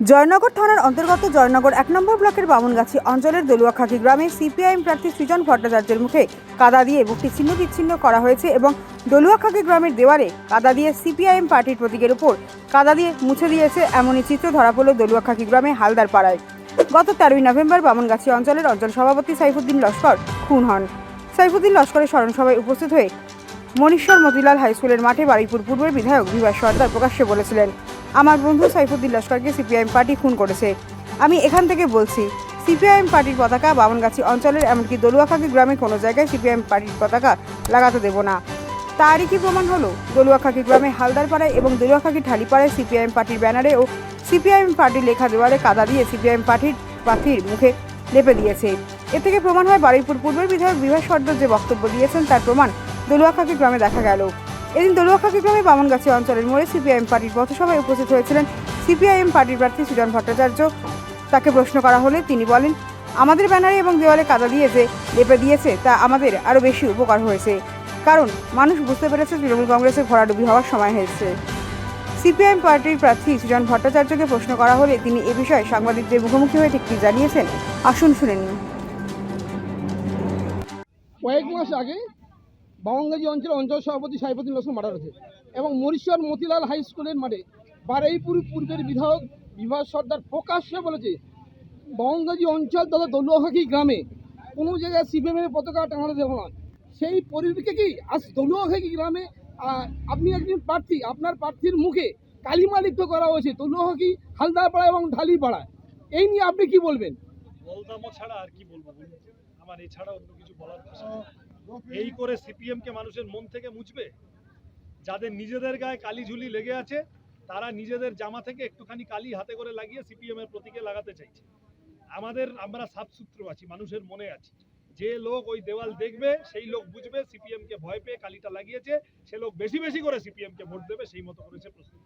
জয়নগর থানার অন্তর্গত জয়নগর এক নম্বর ব্লকের বামনগাছি অঞ্চলের দলুয়াখাকি গ্রামে সিপিআইএম প্রার্থী সৃজন ভট্টাচার্যের মুখে কাদা দিয়ে মুখটি ছিন্ন বিচ্ছিন্ন করা হয়েছে এবং দলুয়াখাকি গ্রামের দেওয়ালে কাদা দিয়ে সিপিআইএম পার্টির প্রতীকের উপর কাদা দিয়ে মুছে দিয়েছে এমনই চিত্র ধরা পড়ল দলুয়াখাকি গ্রামে হালদার পাড়ায় গত তেরোই নভেম্বর বামনগাছি অঞ্চলের অঞ্চল সভাপতি সাইফুদ্দিন লস্কর খুন হন। সাইফুদ্দিন লস্করের স্মরণ সভায় উপস্থিত হয়ে মনীশ্বর মতিলাল হাইস্কুলের মাঠে বারুইপুর পূর্বের বিধায়ক বিভাস সর্দার প্রকাশ্যে বলেছিলেন আমার বন্ধু সাইফুদ্দিন লস্করকে সিপিআইএম পার্টি খুন করেছে। আমি এখান থেকে বলছি, সিপিআইএম পার্টির পতাকা বামনগাছি অঞ্চলের, এমনকি দলুয়াখাকি গ্রামে কোনো জায়গায় সিপিআইএম পার্টির পতাকা লাগাতে দেব না। তারই কি প্রমাণ হলো? দলুয়াখাকি গ্রামে হালদারপাড়ায় এবং দলুয়াখাকি ঢালিপাড়ায় সিপিআইএম পার্টির ব্যানারে ও সিপিআইএম পার্টির লেখা দেওয়ালে কাদা দিয়ে সিপিআইএম পার্টির প্রার্থীর মুখে লেপে দিয়েছে। এ থেকে প্রমাণ হয় বারুইপুর পূর্বের বিধায়ক বিভাস সর্দার যে বক্তব্য দিয়েছেন, তার প্রমাণ দলুয়াখাকি গ্রামে দেখা গেল। এদিন দলুয়াখাকি গ্রামে বামনগাছি অঞ্চলের মোড়ে সিপিআইএম পার্টির পথসভায় উপস্থিত হয়েছিলেন সিপিআইএম পার্টির প্রার্থী সুজন ভট্টাচার্য। তাকে প্রশ্ন করা হলে তিনি বলেন, আমাদের ব্যানারে এবং দেওয়ালে কাদা দিয়ে যে লেপে দিয়েছে, তা আমাদের আরও বেশি উপকার হয়েছে। কারণ মানুষ বুঝতে পেরেছে তৃণমূল কংগ্রেসের ভরাডুবি হওয়ার সময় হয়েছে। সিপিআইএম পার্টির প্রার্থী সুজন ভট্টাচার্যকে প্রশ্ন করা হলে তিনি এ বিষয়ে সাংবাদিকদের মুখোমুখি হয়ে ঠিক জানিয়েছেন, আসুন শুনে নিন কয়েক মাস আগে বামঙ্গাজি অঞ্চলের অঞ্চল সভাপতি সাইফুদ্দিন লস্কর মারা হয়েছে। এবং মরিশ্বর মতিলাল হাই স্কুলের মাঠে বারুইপুর পূর্বের বিধায়ক বিভাস সর্দার প্রকাশ্যে বলেছে বামঙ্গাজি অঞ্চল তথা দলুয়াখাকি গ্রামে কোনো জায়গায় সিপিএমের পতাকা টাঙানো দেবো না। সেই পরিপ্রেক্ষিতে কি আজ দলুয়াখাকি গ্রামে আপনি একজন প্রার্থী, আপনার প্রার্থীর মুখে কালিমা লিপ্ত করা হয়েছে দলুয়াখাকি হালদারপাড়া এবং ঢালিপাড়া। এই নিয়ে আপনি কি বলবেন? ছাড়া আর কি বলব আমার এছাড়া অন্য কিছু বলার। এই করে সিপিএম কে মানুষের মন থেকে মুছবে? যাদের নিজেদের গায়ে কালি ঝুলি লেগে আছে, তারা নিজেদের জামা থেকে একটুখানি কালি হাতে করে লাগিয়ে সিপিএম এর প্রতীকে লাগাতে চাইছে। আমাদের, আমরা সাফসূত্র আছি, মানুষের মনে আছি। যে লোক ওই দেওয়াল দেখবে, সেই লোক বুঝবে সিপিএম কে ভয় পেয়ে কালিটা লাগিয়েছে, সে লোক বেশি বেশি করে সিপিএম কে ভোট দেবে, সেই মতো করেছে প্রস্তুত